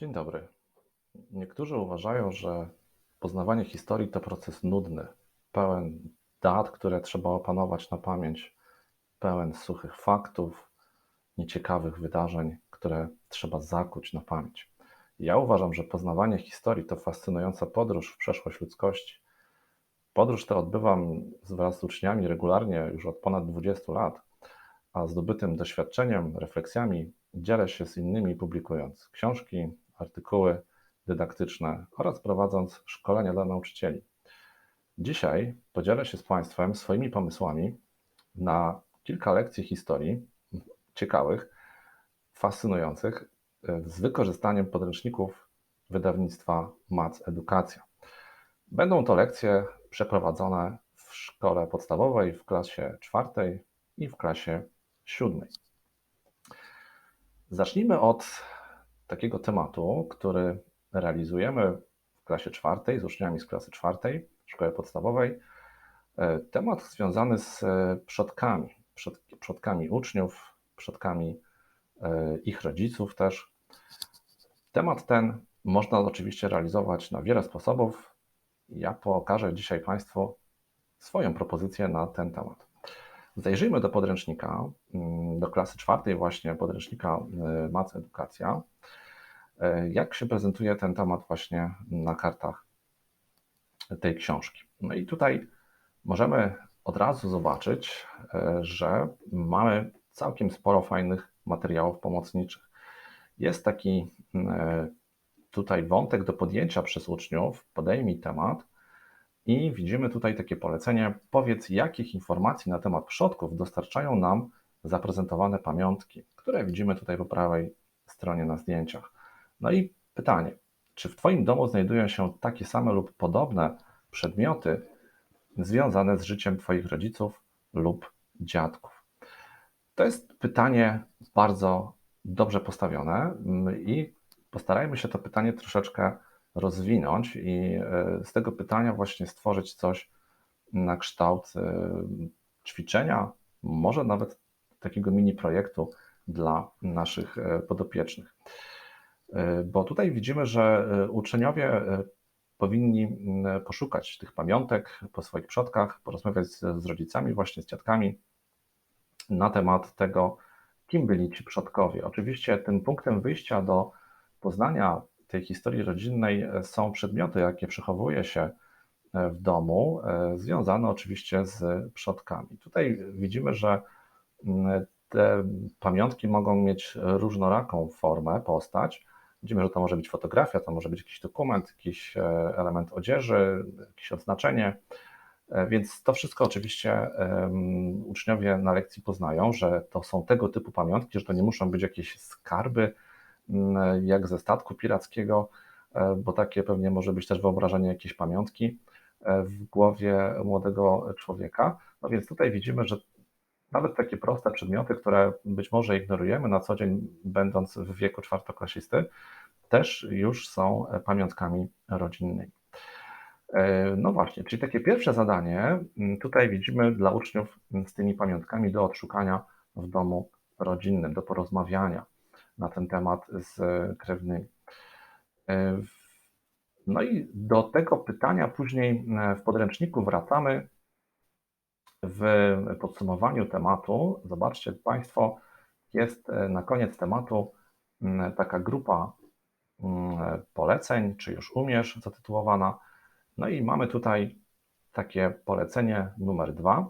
Dzień dobry. Niektórzy uważają, że poznawanie historii to proces nudny, pełen dat, które trzeba opanować na pamięć, pełen suchych faktów, nieciekawych wydarzeń, które trzeba zakuć na pamięć. Ja uważam, że poznawanie historii to fascynująca podróż w przeszłość ludzkości. Podróż tę odbywam wraz z uczniami regularnie już od ponad 20 lat, a zdobytym doświadczeniem, refleksjami dzielę się z innymi, publikując książki, artykuły dydaktyczne oraz prowadząc szkolenia dla nauczycieli. Dzisiaj podzielę się z Państwem swoimi pomysłami na kilka lekcji historii ciekawych, fascynujących, z wykorzystaniem podręczników wydawnictwa MAC Edukacja. Będą to lekcje przeprowadzone w szkole podstawowej w klasie czwartej i w klasie siódmej. Zacznijmy od takiego tematu, który realizujemy w klasie czwartej z uczniami z klasy czwartej w szkole podstawowej. E, temat związany z e, przodkami, przodkami uczniów, przodkami e, ich rodziców też. Temat ten można oczywiście realizować na wiele sposobów. Ja pokażę dzisiaj Państwu swoją propozycję na ten temat. Zajrzyjmy do podręcznika, mm, do klasy czwartej właśnie podręcznika Mac Edukacja. E, jak się prezentuje ten temat właśnie na kartach tej książki? No i tutaj możemy od razu zobaczyć, e, że mamy całkiem sporo fajnych materiałów pomocniczych. Jest taki e, tutaj wątek do podjęcia przez uczniów, podejmij temat i widzimy tutaj takie polecenie, powiedz jakich informacji na temat przodków dostarczają nam zaprezentowane pamiątki, które widzimy tutaj po prawej stronie na zdjęciach. No i pytanie, czy w Twoim domu znajdują się takie same lub podobne przedmioty związane z życiem Twoich rodziców lub dziadków? To jest pytanie bardzo dobrze postawione i postarajmy się to pytanie troszeczkę rozwinąć i e, z tego pytania właśnie stworzyć coś na kształt e, ćwiczenia, może nawet takiego mini projektu dla naszych e, podopiecznych. E, bo tutaj widzimy, że e, uczniowie e, powinni poszukać tych pamiątek po swoich przodkach, porozmawiać z, z rodzicami, właśnie z dziadkami na temat tego, kim byli ci przodkowie. Oczywiście tym punktem wyjścia do poznania tej historii rodzinnej są przedmioty, jakie przechowuje się w domu, związane oczywiście z przodkami. Tutaj widzimy, że te pamiątki mogą mieć różnoraką formę, postać. Widzimy, że to może być fotografia, to może być jakiś dokument, jakiś e, element odzieży, jakieś odznaczenie. E, więc to wszystko oczywiście um, uczniowie na lekcji poznają, że to są tego typu pamiątki, że to nie muszą być jakieś skarby, jak ze statku pirackiego, um, bo takie pewnie może być też wyobrażenie jakiejś pamiątki w głowie młodego człowieka. No więc tutaj widzimy, że nawet takie proste przedmioty, które być może ignorujemy na co dzień, będąc w wieku czwartoklasisty, też już są pamiątkami rodzinnymi. E, no właśnie, czyli takie pierwsze zadanie tutaj widzimy dla uczniów z tymi pamiątkami do odszukania w domu rodzinnym, do porozmawiania na ten temat z krewnymi. E, no i do tego pytania później w podręczniku wracamy w podsumowaniu tematu, zobaczcie Państwo, jest e, na koniec tematu mm, taka grupa mm, poleceń, czy już umiesz, zatytułowana. No i mamy tutaj takie polecenie numer dwa.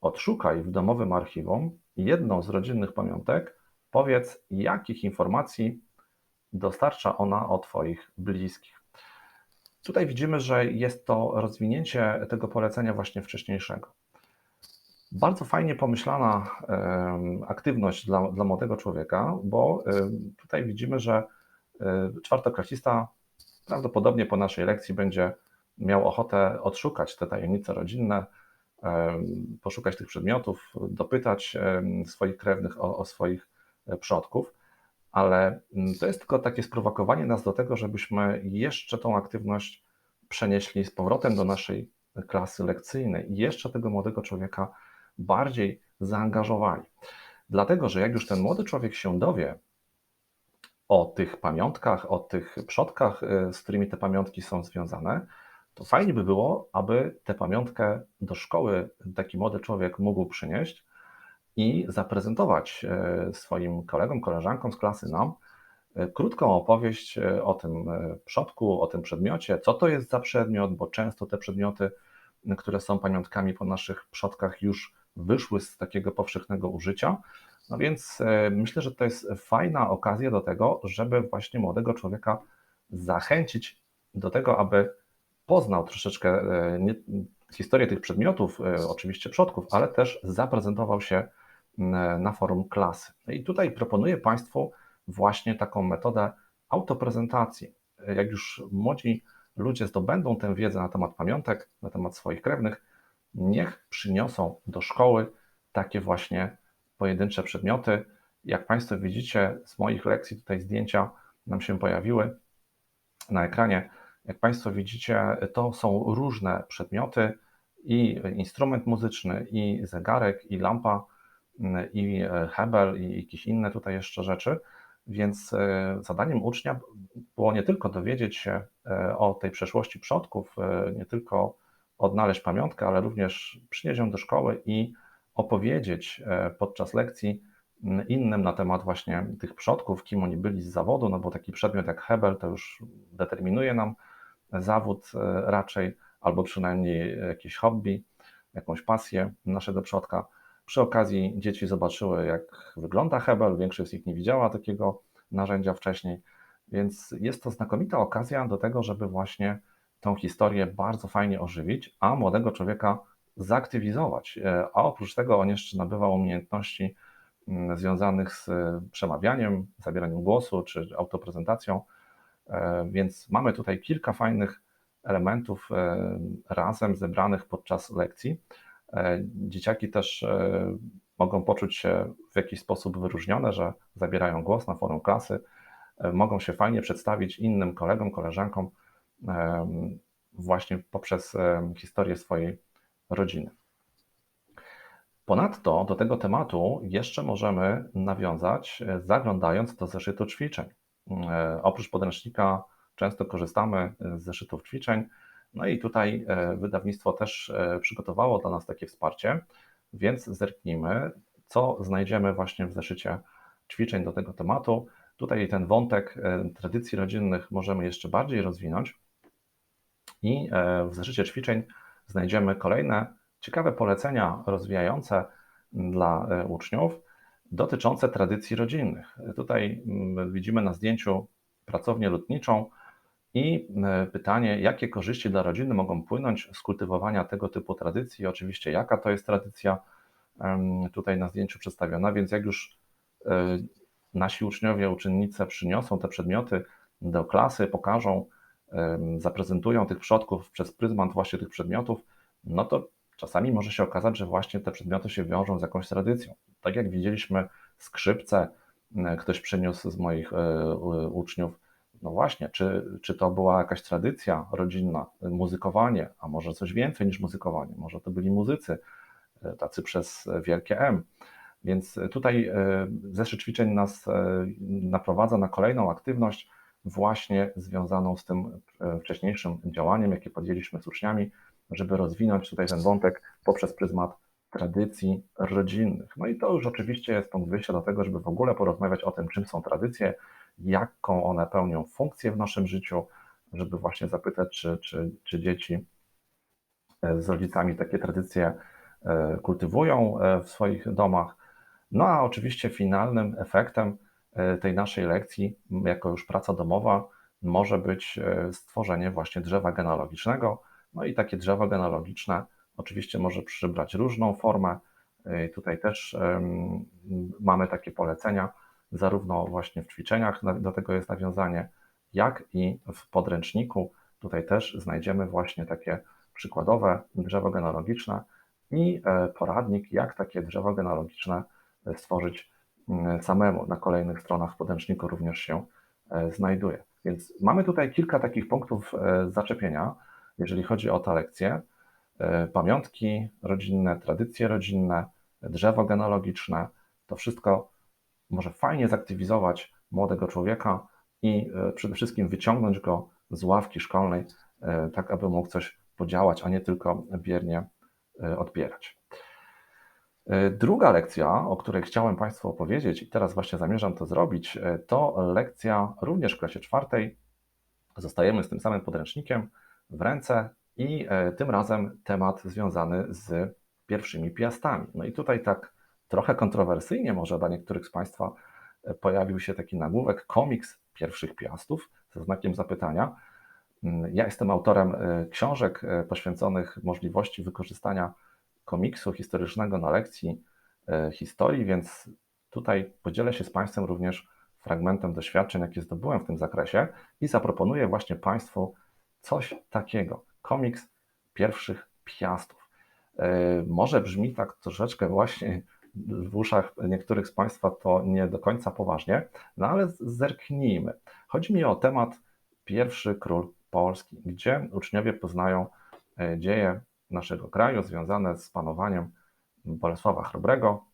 Odszukaj w domowym archiwum jedną z rodzinnych pamiątek, powiedz, jakich informacji dostarcza ona o Twoich bliskich. Tutaj widzimy, że jest to rozwinięcie tego polecenia właśnie wcześniejszego. Bardzo fajnie pomyślana aktywność dla, dla młodego człowieka, bo tutaj widzimy, że czwartoklasista prawdopodobnie po naszej lekcji będzie miał ochotę odszukać te tajemnice rodzinne, poszukać tych przedmiotów, dopytać swoich krewnych o, o swoich e, przodków, ale mm, to jest tylko takie sprowokowanie nas do tego, żebyśmy jeszcze tą aktywność przenieśli z powrotem do naszej klasy lekcyjnej i jeszcze tego młodego człowieka bardziej zaangażowali. Dlatego, że jak już ten młody człowiek się dowie, o tych pamiątkach, o tych przodkach, e, z którymi te pamiątki są związane, to fajnie by było, aby tę pamiątkę do szkoły taki młody człowiek mógł przynieść i zaprezentować e, swoim kolegom, koleżankom z klasy nam e, krótką opowieść o tym przodku, o tym przedmiocie, co to jest za przedmiot, bo często te przedmioty, które są pamiątkami po naszych przodkach, już wyszły z takiego powszechnego użycia. No więc e, myślę, że to jest fajna okazja do tego, żeby właśnie młodego człowieka zachęcić do tego, aby poznał troszeczkę e, historię tych przedmiotów, e, oczywiście przodków, ale też zaprezentował się na forum klasy. No I tutaj proponuję Państwu właśnie taką metodę autoprezentacji. Jak już młodzi ludzie zdobędą tę wiedzę na temat pamiątek, na temat swoich krewnych, niech przyniosą do szkoły takie właśnie pojedyncze przedmioty. Jak Państwo widzicie z moich lekcji, tutaj zdjęcia nam się pojawiły na ekranie. Jak Państwo widzicie, to są różne przedmioty i instrument muzyczny, i zegarek, i lampa, i hebel, i jakieś inne tutaj jeszcze rzeczy. Więc e, zadaniem ucznia było nie tylko dowiedzieć się e, o tej przeszłości przodków, e, nie tylko odnaleźć pamiątkę, ale również przynieść ją do szkoły i opowiedzieć e, podczas lekcji innym na temat właśnie tych przodków, kim oni byli z zawodu, no bo taki przedmiot jak Hebel to już determinuje nam zawód e, raczej, albo przynajmniej jakieś hobby, jakąś pasję naszego przodka. Przy okazji dzieci zobaczyły, jak wygląda Hebel, większość z nich nie widziała takiego narzędzia wcześniej, więc jest to znakomita okazja do tego, żeby właśnie tą historię bardzo fajnie ożywić, a młodego człowieka zaktywizować. E, a oprócz tego on jeszcze nabywał umiejętności mm, związanych z przemawianiem, zabieraniem głosu czy autoprezentacją. E, więc mamy tutaj kilka fajnych elementów e, razem zebranych podczas lekcji. Dzieciaki też mogą poczuć się w jakiś sposób wyróżnione, że zabierają głos na forum klasy, mogą się fajnie przedstawić innym kolegom, koleżankom właśnie poprzez historię swojej rodziny. Ponadto do tego tematu jeszcze możemy nawiązać, e, zaglądając do zeszytu ćwiczeń. E, oprócz podręcznika często korzystamy z zeszytów ćwiczeń, no i tutaj e, wydawnictwo też przygotowało dla nas takie wsparcie, więc zerknijmy, co znajdziemy właśnie w zeszycie ćwiczeń do tego tematu. Tutaj ten wątek tradycji rodzinnych możemy jeszcze bardziej rozwinąć i w zeszycie ćwiczeń znajdziemy kolejne ciekawe polecenia rozwijające dla e, uczniów dotyczące tradycji rodzinnych. Tutaj mm, widzimy na zdjęciu pracownię lotniczą i e, pytanie, jakie korzyści dla rodziny mogą płynąć z kultywowania tego typu tradycji, oczywiście jaka to jest tradycja tutaj na zdjęciu przedstawiona, więc jak już e, nasi uczniowie, uczennice przyniosą te przedmioty do klasy, pokażą zaprezentują tych przodków przez pryzmat właśnie tych przedmiotów, no to czasami może się okazać, że właśnie te przedmioty się wiążą z jakąś tradycją. Tak jak widzieliśmy skrzypce, ktoś przyniósł z moich e, uczniów, no właśnie, czy, czy to była jakaś tradycja rodzinna, muzykowanie, a może coś więcej niż muzykowanie, może to byli muzycy, e, tacy przez wielkie M. Więc tutaj e, zeszyt ćwiczeń nas naprowadza na kolejną aktywność, właśnie związaną z tym e, wcześniejszym działaniem, jakie podjęliśmy z uczniami, żeby rozwinąć tutaj ten wątek poprzez pryzmat tradycji rodzinnych. No i to już oczywiście jest punkt wyjścia do tego, żeby w ogóle porozmawiać o tym, czym są tradycje, jaką one pełnią funkcję w naszym życiu, żeby właśnie zapytać, czy, czy, czy dzieci e, z rodzicami takie tradycje e, kultywują w swoich domach. No a oczywiście finalnym efektem tej naszej lekcji, jako już praca domowa, może być e, stworzenie właśnie drzewa genealogicznego. No i takie drzewo genealogiczne oczywiście może przybrać różną formę. E, tutaj też mamy takie polecenia, zarówno właśnie w ćwiczeniach do tego jest nawiązanie, jak i w podręczniku. Tutaj też znajdziemy właśnie takie przykładowe drzewo genealogiczne i poradnik, jak takie drzewo genealogiczne stworzyć E, samemu na kolejnych stronach w podręczniku również się e, znajduje. Więc mamy tutaj kilka takich punktów e, zaczepienia, jeżeli chodzi o tę lekcję. Pamiątki rodzinne, tradycje rodzinne, drzewo genealogiczne, to wszystko może fajnie zaktywizować młodego człowieka i przede wszystkim wyciągnąć go z ławki szkolnej, tak aby mógł coś podziałać, a nie tylko biernie odbierać. Druga lekcja, o której chciałem Państwu opowiedzieć i teraz właśnie zamierzam to zrobić, to lekcja również w klasie czwartej. Zostajemy z tym samym podręcznikiem w ręce i tym razem temat związany z pierwszymi piastami. No i tutaj tak trochę kontrowersyjnie może dla niektórych z Państwa e, pojawił się taki nagłówek komiks pierwszych piastów ze znakiem zapytania. Mm, ja jestem autorem e, książek e, poświęconych możliwości wykorzystania komiksu historycznego na lekcji historii, więc tutaj podzielę się z Państwem również fragmentem doświadczeń, jakie zdobyłem w tym zakresie i zaproponuję właśnie Państwu coś takiego. Komiks pierwszych piastów. E, może brzmi tak troszeczkę właśnie w uszach niektórych z Państwa to nie do końca poważnie, no ale zerknijmy. Chodzi mi o temat pierwszy król Polski, gdzie uczniowie poznają e, dzieje naszego kraju związane z panowaniem Bolesława Chrobrego.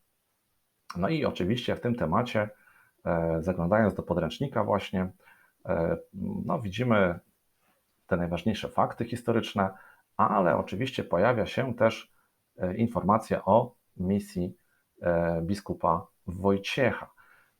No i oczywiście w tym temacie, e, zaglądając do podręcznika właśnie, no widzimy te najważniejsze fakty historyczne, ale oczywiście pojawia się też E, informacja o misji e, biskupa Wojciecha.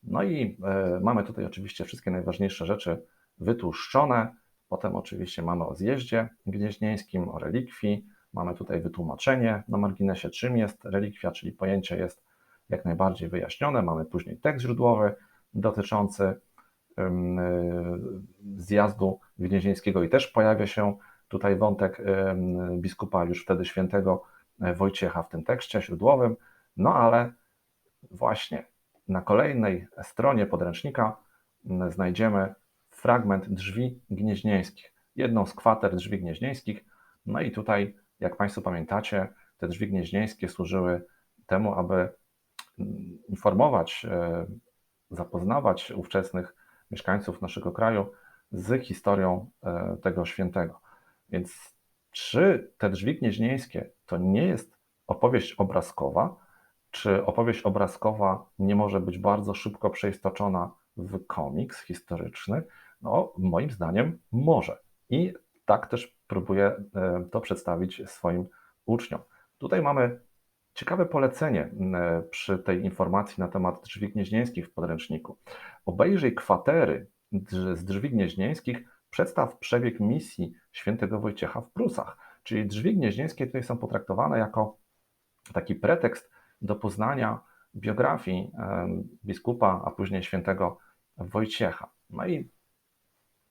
No i e, mamy tutaj oczywiście wszystkie najważniejsze rzeczy wytłuszczone. Potem oczywiście mamy o zjeździe gnieźnieńskim, o relikwii. Mamy tutaj wytłumaczenie na marginesie, czym jest relikwia, czyli pojęcie jest jak najbardziej wyjaśnione. Mamy później tekst źródłowy dotyczący zjazdu gnieźnieńskiego i też pojawia się tutaj wątek biskupa już wtedy świętego Wojciecha w tym tekście źródłowym, no ale właśnie na kolejnej stronie podręcznika znajdziemy fragment drzwi gnieźnieńskich, jedną z kwater drzwi gnieźnieńskich. No i tutaj, jak Państwo pamiętacie, te drzwi gnieźnieńskie służyły temu, aby informować, e, zapoznawać ówczesnych mieszkańców naszego kraju z historią e, tego świętego. Więc czy te drzwi gnieźnieńskie to nie jest opowieść obrazkowa, czy opowieść obrazkowa nie może być bardzo szybko przeistoczona w komiks historyczny? No, moim zdaniem może. I tak też próbuję e, to przedstawić swoim uczniom. Tutaj mamy ciekawe polecenie e, przy tej informacji na temat drzwi gnieźnieńskich w podręczniku. Obejrzyj kwatery z drzwi gnieźnieńskich, przedstaw przebieg misji świętego Wojciecha w Prusach. Czyli drzwi gnieźnieńskie tutaj są potraktowane jako taki pretekst do poznania biografii biskupa, a później świętego Wojciecha. No i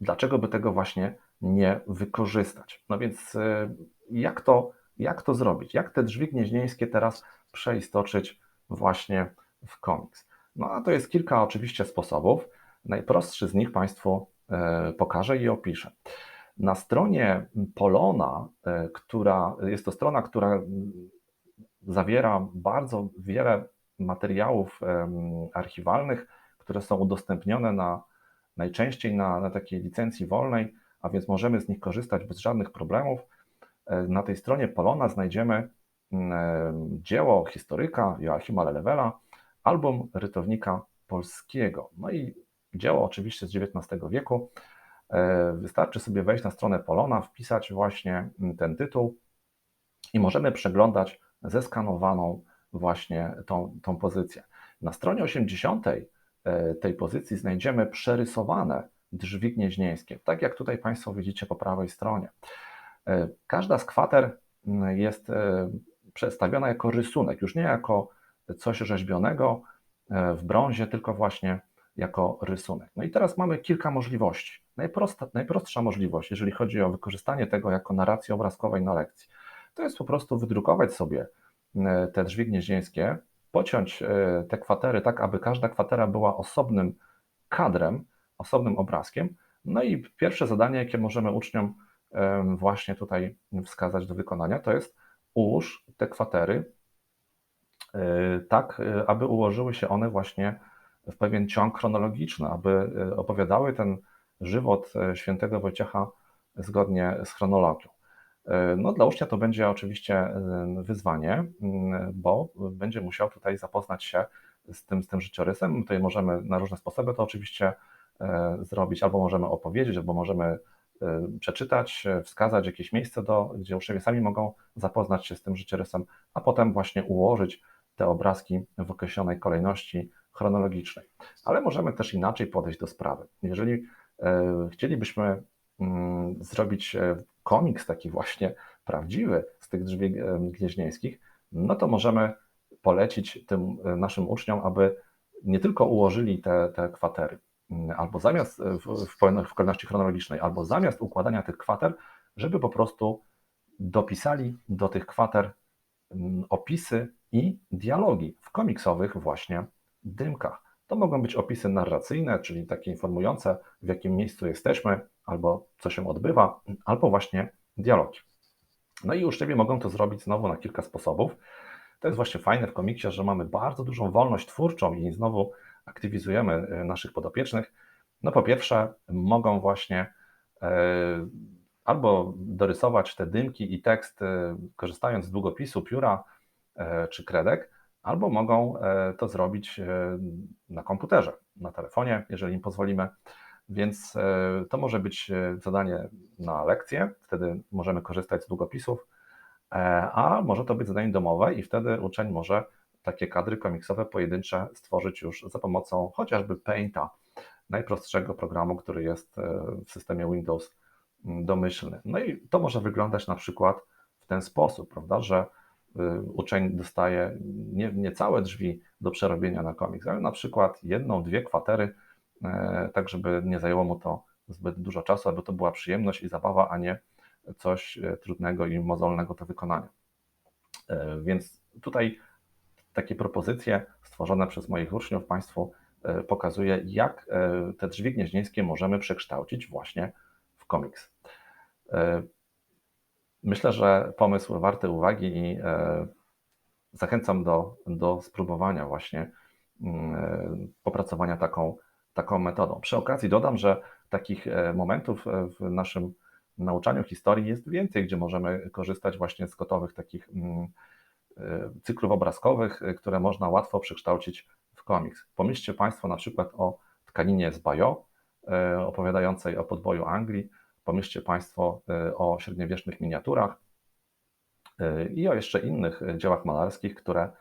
dlaczego by tego właśnie nie wykorzystać? No więc e, jak to, jak to zrobić? Jak te drzwi gnieźnieńskie teraz przeistoczyć właśnie w komiks? No a to jest kilka oczywiście sposobów. Najprostszy z nich Państwu e, pokażę i opiszę. Na stronie Polona, e, która jest to strona, która zawiera bardzo wiele materiałów archiwalnych, które są udostępnione na, najczęściej na, na takiej licencji wolnej, a więc możemy z nich korzystać bez żadnych problemów. E, na tej stronie Polona znajdziemy dzieło historyka Joachima Lelewela, album rytownika polskiego. No i dzieło oczywiście z XIX wieku. E, wystarczy sobie wejść na stronę Polona, wpisać właśnie ten tytuł i możemy przeglądać zeskanowaną właśnie tą, tą pozycję. Na stronie 80 e, tej pozycji znajdziemy przerysowane drzwi gnieźnieńskie, tak jak tutaj Państwo widzicie po prawej stronie. E, każda z kwater jest przedstawiona jako rysunek, już nie jako coś rzeźbionego w brązie, tylko właśnie jako rysunek. No i teraz mamy kilka możliwości. Najprostsza możliwość, jeżeli chodzi o wykorzystanie tego jako narracji obrazkowej na lekcji, to jest po prostu wydrukować sobie e, te drzwi gnieźnieńskie, pociąć e, te kwatery tak, aby każda kwatera była osobnym kadrem, osobnym obrazkiem. No i pierwsze zadanie, jakie możemy uczniom właśnie tutaj wskazać do wykonania, to jest ułóż te kwatery e, tak, aby ułożyły się one właśnie w pewien ciąg chronologiczny, aby opowiadały ten żywot e, świętego Wojciecha zgodnie z chronologią. E, no, dla ucznia to będzie oczywiście e, wyzwanie, bo będzie musiał tutaj zapoznać się z tym, z tym życiorysem. Tutaj możemy na różne sposoby to oczywiście e, zrobić, albo możemy opowiedzieć, albo możemy e, przeczytać, wskazać jakieś miejsce, do, gdzie uczniowie sami mogą zapoznać się z tym życiorysem, a potem właśnie ułożyć te obrazki w określonej kolejności chronologicznej. Ale możemy też inaczej podejść do sprawy. Jeżeli chcielibyśmy mm, zrobić komiks taki właśnie prawdziwy z tych drzwi gnieźnieńskich, no to możemy polecić tym e, naszym uczniom, aby nie tylko ułożyli te, te kwatery, albo zamiast e, w, w kolejności chronologicznej, albo zamiast układania tych kwater, żeby po prostu dopisali do tych kwater mm, opisy i dialogi w komiksowych właśnie dymkach. To mogą być opisy narracyjne, czyli takie informujące, w jakim miejscu jesteśmy, albo co się odbywa, albo właśnie dialogi. No i uczniowie mogą to zrobić znowu na kilka sposobów. To jest właśnie fajne w komiksie, że mamy bardzo dużą wolność twórczą i znowu aktywizujemy e, naszych podopiecznych. No po pierwsze, mogą właśnie e, albo dorysować te dymki i tekst e, korzystając z długopisu, pióra czy kredek, albo mogą to zrobić na komputerze, na telefonie, jeżeli im pozwolimy. Więc to może być zadanie na lekcję, wtedy możemy korzystać z długopisów a może to być zadanie domowe i wtedy uczeń może takie kadry komiksowe pojedyncze stworzyć już za pomocą chociażby Painta, najprostszego programu, który jest e, w systemie Windows mm, domyślny. No i to może wyglądać na przykład w ten sposób, prawda, że y, uczeń dostaje nie, nie całe drzwi do przerobienia na komiks, ale na przykład jedną, dwie kwatery, e, tak żeby nie zajęło mu to zbyt dużo czasu, aby to była przyjemność i zabawa, a nie coś e, trudnego i mozolnego do wykonania. Więc tutaj takie propozycje stworzone przez moich uczniów Państwu e, pokazuje, jak te drzwi gnieźnieńskie możemy przekształcić właśnie w komiks. Myślę, że pomysł warty uwagi i zachęcam do, do spróbowania właśnie mm, popracowania taką, taką metodą. Przy okazji dodam, że takich momentów w naszym nauczaniu historii jest więcej, gdzie możemy korzystać właśnie z gotowych takich mm, e, cyklów obrazkowych, e, które można łatwo przekształcić w komiks. Pomyślcie Państwo na przykład o tkaninie z Bayeux, e, opowiadającej o podboju Anglii. Pomyślcie Państwo o średniowiecznych miniaturach i o jeszcze innych dziełach malarskich, które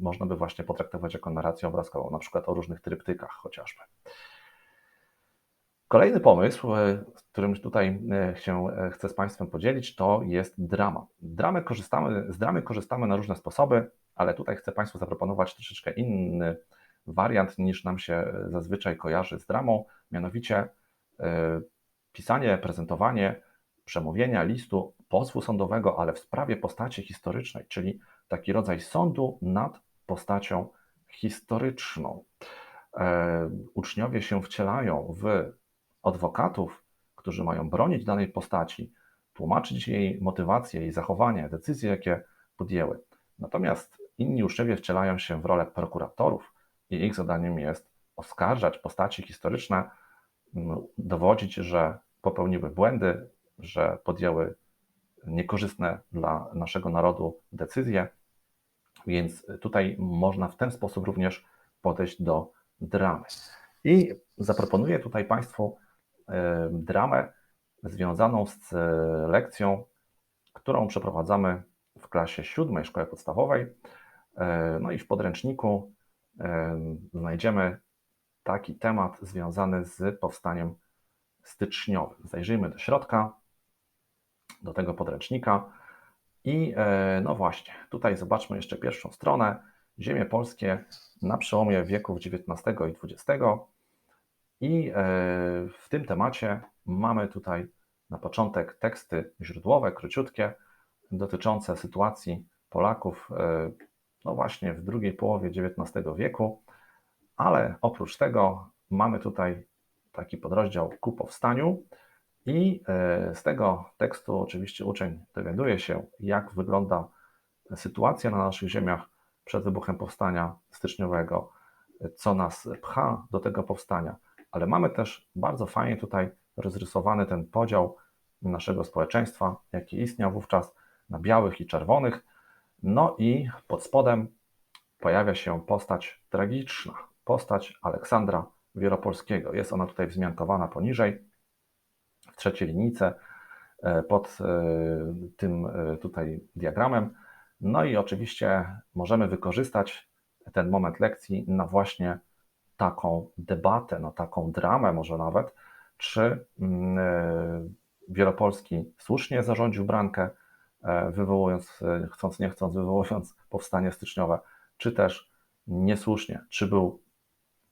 można by właśnie potraktować jako narrację obrazkową, na przykład o różnych tryptykach chociażby. Kolejny pomysł, e, z którym tutaj e, się e, chcę z Państwem podzielić, to jest drama. Dramy korzystamy, z dramy korzystamy na różne sposoby, ale tutaj chcę Państwu zaproponować troszeczkę inny wariant niż nam się zazwyczaj kojarzy z dramą, mianowicie pisanie, prezentowanie przemówienia, listu, pozwu sądowego, ale w sprawie postaci historycznej, czyli taki rodzaj sądu nad postacią historyczną. Uczniowie się wcielają w adwokatów, którzy mają bronić danej postaci, tłumaczyć jej motywację, jej zachowanie, decyzje, jakie podjęły. Natomiast inni uczniowie wcielają się w rolę prokuratorów i ich zadaniem jest oskarżać postaci historyczne, dowodzić, że popełniły błędy, że podjęły niekorzystne dla naszego narodu decyzje. Więc tutaj można w ten sposób również podejść do dramy. I zaproponuję tutaj Państwu dramę związaną z e, lekcją, którą przeprowadzamy w klasie siódmej szkoły podstawowej. E, no i w podręczniku znajdziemy taki temat związany z powstaniem styczniowym. Zajrzyjmy do środka, do tego podręcznika. I e, no właśnie, tutaj zobaczmy jeszcze pierwszą stronę. Ziemie polskie na przełomie wieków XIX i XX. I e, w tym temacie mamy tutaj na początek teksty źródłowe, króciutkie, dotyczące sytuacji Polaków, e, no właśnie w drugiej połowie XIX wieku, ale oprócz tego mamy tutaj taki podrozdział ku powstaniu. I e, z tego tekstu oczywiście uczeń dowiaduje się, jak wygląda sytuacja na naszych ziemiach przed wybuchem powstania styczniowego, co nas pcha do tego powstania ale mamy też bardzo fajnie tutaj rozrysowany ten podział naszego społeczeństwa, jaki istniał wówczas na białych i czerwonych. No i pod spodem pojawia się postać tragiczna, postać Aleksandra Wieropolskiego. Jest ona tutaj wzmiankowana poniżej, w trzeciej linijce, e, pod e, tym e, tutaj diagramem. No i oczywiście możemy wykorzystać ten moment lekcji na właśnie taką debatę, na taką dramę może nawet, czy mm, Wieropolski słusznie zarządził brankę, wywołując, chcąc nie chcąc, wywołując powstanie styczniowe, czy też niesłusznie, czy był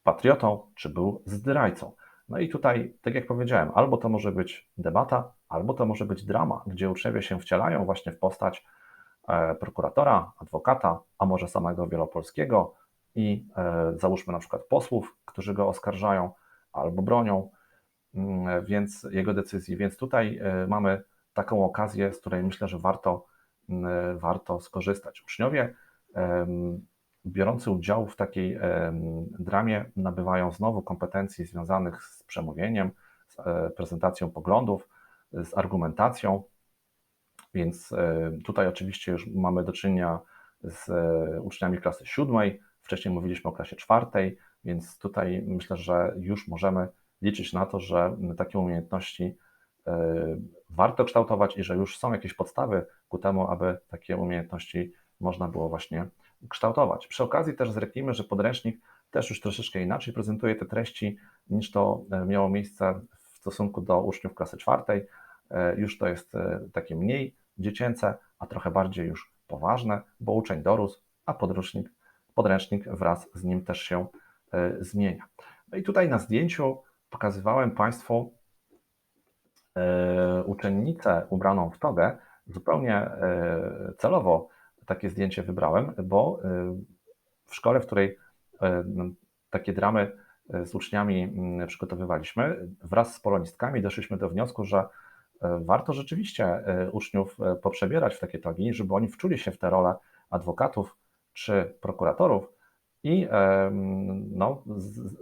patriotą, czy był zdrajcą. No i tutaj, tak jak powiedziałem, albo to może być debata, albo to może być drama, gdzie uczniowie się wcielają właśnie w postać e, prokuratora, adwokata, a może samego Wielopolskiego i e, załóżmy na przykład posłów, którzy go oskarżają albo bronią, mm, więc jego decyzji. Więc tutaj e, mamy taką okazję, z której myślę, że warto, mm, warto skorzystać. Uczniowie biorący udział w takiej dramie nabywają znowu kompetencji związanych z przemówieniem, z e, prezentacją poglądów, z argumentacją. Więc tutaj oczywiście już mamy do czynienia z uczniami klasy siódmej, wcześniej mówiliśmy o klasie czwartej, więc tutaj myślę, że już możemy liczyć na to, że takie umiejętności warto kształtować i że już są jakieś podstawy ku temu, aby takie umiejętności można było właśnie kształtować. Przy okazji też zreknijmy, że podręcznik też już troszeczkę inaczej prezentuje te treści niż to e, miało miejsce w stosunku do uczniów klasy czwartej. E, już to jest e, takie mniej dziecięce, a trochę bardziej już poważne, bo uczeń dorósł, a podręcznik, podręcznik wraz z nim też się zmienia. No i tutaj na zdjęciu pokazywałem Państwu uczennicę ubraną w togę, zupełnie celowo takie zdjęcie wybrałem, bo w szkole, w której takie dramy z uczniami przygotowywaliśmy, wraz z polonistkami doszliśmy do wniosku, że warto rzeczywiście uczniów poprzebierać w takie togi, żeby oni wczuli się w te role adwokatów czy prokuratorów i no,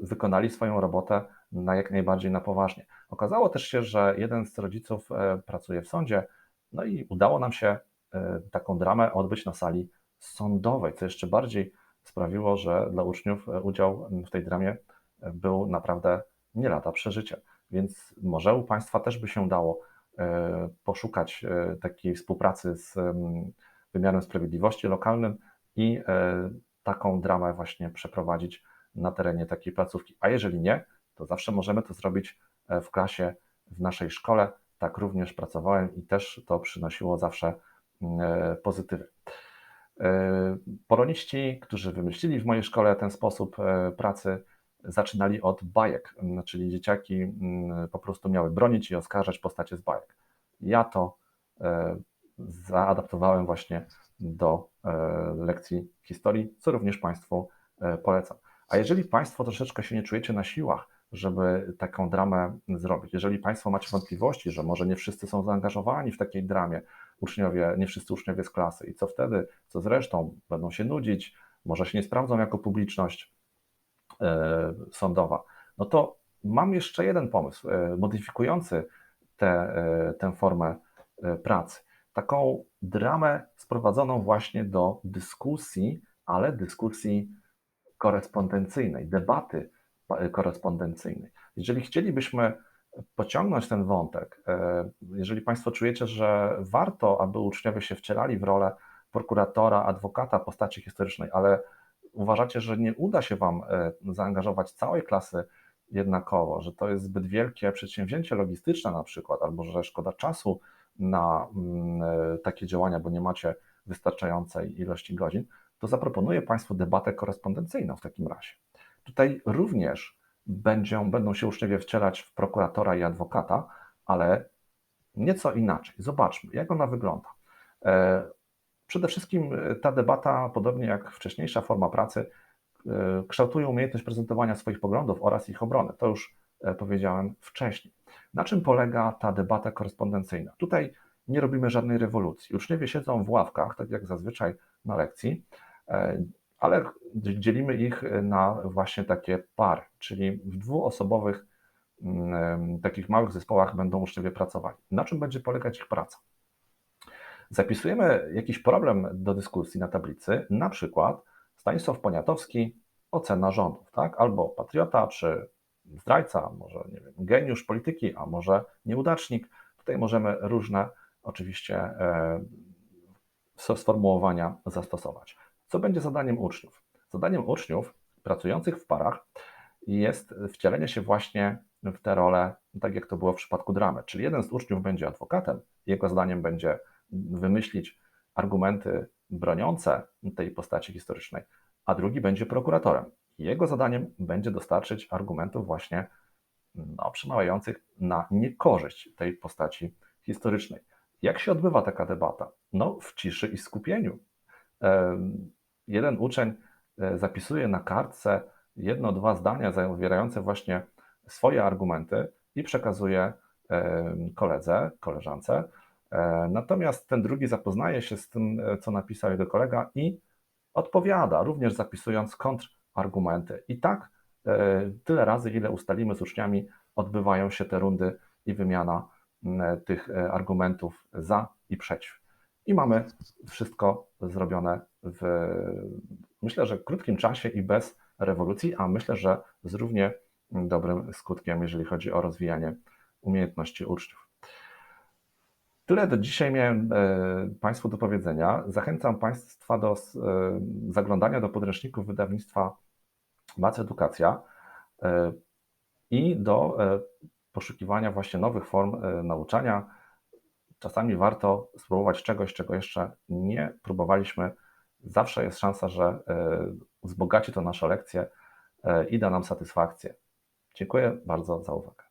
wykonali swoją robotę na jak najbardziej na poważnie. Okazało też się, że jeden z rodziców pracuje w sądzie, no i udało nam się E, taką dramę odbyć na sali sądowej, co jeszcze bardziej sprawiło, że dla uczniów e, udział w tej dramie e, był naprawdę nie lada przeżycia. Więc może u Państwa też by się dało poszukać takiej współpracy z wymiarem sprawiedliwości lokalnym i taką dramę właśnie przeprowadzić na terenie takiej placówki. A jeżeli nie, to zawsze możemy to zrobić w klasie w naszej szkole. Tak również pracowałem i też to przynosiło zawsze E, pozytywy. E, poloniści, którzy wymyślili w mojej szkole ten sposób e, pracy, zaczynali od bajek, czyli dzieciaki po prostu miały bronić i oskarżać postacie z bajek. Ja to zaadaptowałem właśnie do lekcji historii, co również Państwu polecam. A jeżeli Państwo troszeczkę się nie czujecie na siłach, żeby taką dramę zrobić, jeżeli Państwo macie wątpliwości, że może nie wszyscy są zaangażowani w takiej dramie, uczniowie, nie wszyscy uczniowie z klasy. I co wtedy? Co zresztą? Będą się nudzić, może się nie sprawdzą jako publiczność e, sądowa. No to mam jeszcze jeden pomysł, e, modyfikujący tę, e, tę formę pracy. Taką dramę sprowadzoną właśnie do dyskusji, ale dyskusji korespondencyjnej, debaty korespondencyjnej. Jeżeli chcielibyśmy pociągnąć ten wątek, e, jeżeli Państwo czujecie, że warto, aby uczniowie się wcielali w rolę prokuratora, adwokata postaci historycznej, ale uważacie, że nie uda się Wam e, zaangażować całej klasy jednakowo, że to jest zbyt wielkie przedsięwzięcie logistyczne na przykład, albo że szkoda czasu na mm, e, takie działania, bo nie macie wystarczającej ilości godzin, to zaproponuję Państwu debatę korespondencyjną w takim razie. Tutaj również będą, będą się uczniowie wcielać w prokuratora i adwokata, ale nieco inaczej. Zobaczmy, jak ona wygląda. E, przede wszystkim e, ta debata, podobnie jak wcześniejsza forma pracy, kształtuje umiejętność prezentowania swoich poglądów oraz ich obrony. To już powiedziałem wcześniej. Na czym polega ta debata korespondencyjna? Tutaj nie robimy żadnej rewolucji. Uczniowie siedzą w ławkach, tak jak zazwyczaj na lekcji, ale dzielimy ich na właśnie takie pary, czyli w dwuosobowych mm, takich małych zespołach będą uczniowie pracowali. Na czym będzie polegać ich praca? Zapisujemy jakiś problem do dyskusji na tablicy, na przykład Stanisław Poniatowski, ocena rządów, tak? Albo patriota, czy zdrajca, może nie wiem, geniusz polityki, a może nieudacznik. Tutaj możemy różne oczywiście e, sformułowania zastosować. Co będzie zadaniem uczniów? Zadaniem uczniów pracujących w parach jest wcielenie się właśnie w tę rolę, tak jak to było w przypadku dramy. Czyli jeden z uczniów będzie adwokatem, jego zadaniem będzie wymyślić argumenty broniące tej postaci historycznej, a drugi będzie prokuratorem. Jego zadaniem będzie dostarczyć argumentów właśnie no, przemawiających na niekorzyść tej postaci historycznej. Jak się odbywa taka debata? No, w ciszy i skupieniu. Jeden uczeń e, zapisuje na kartce jedno, dwa zdania zawierające właśnie swoje argumenty i przekazuje koledze, koleżance. E, natomiast ten drugi zapoznaje się z tym, e, co napisał jego kolega i odpowiada, również zapisując kontrargumenty. I tak tyle razy, ile ustalimy z uczniami, odbywają się te rundy i wymiana tych argumentów za i przeciw. I mamy wszystko zrobione w, myślę, że krótkim czasie i bez rewolucji, a myślę, że z równie dobrym skutkiem, jeżeli chodzi o rozwijanie umiejętności uczniów. Tyle do dzisiaj miałem e, Państwu do powiedzenia. Zachęcam Państwa do e, zaglądania do podręczników wydawnictwa Mac Edukacja e, i do poszukiwania właśnie nowych form nauczania. Czasami warto spróbować czegoś, czego jeszcze nie próbowaliśmy. Zawsze jest szansa, że wzbogaci to nasze lekcje i da nam satysfakcję. Dziękuję bardzo za uwagę.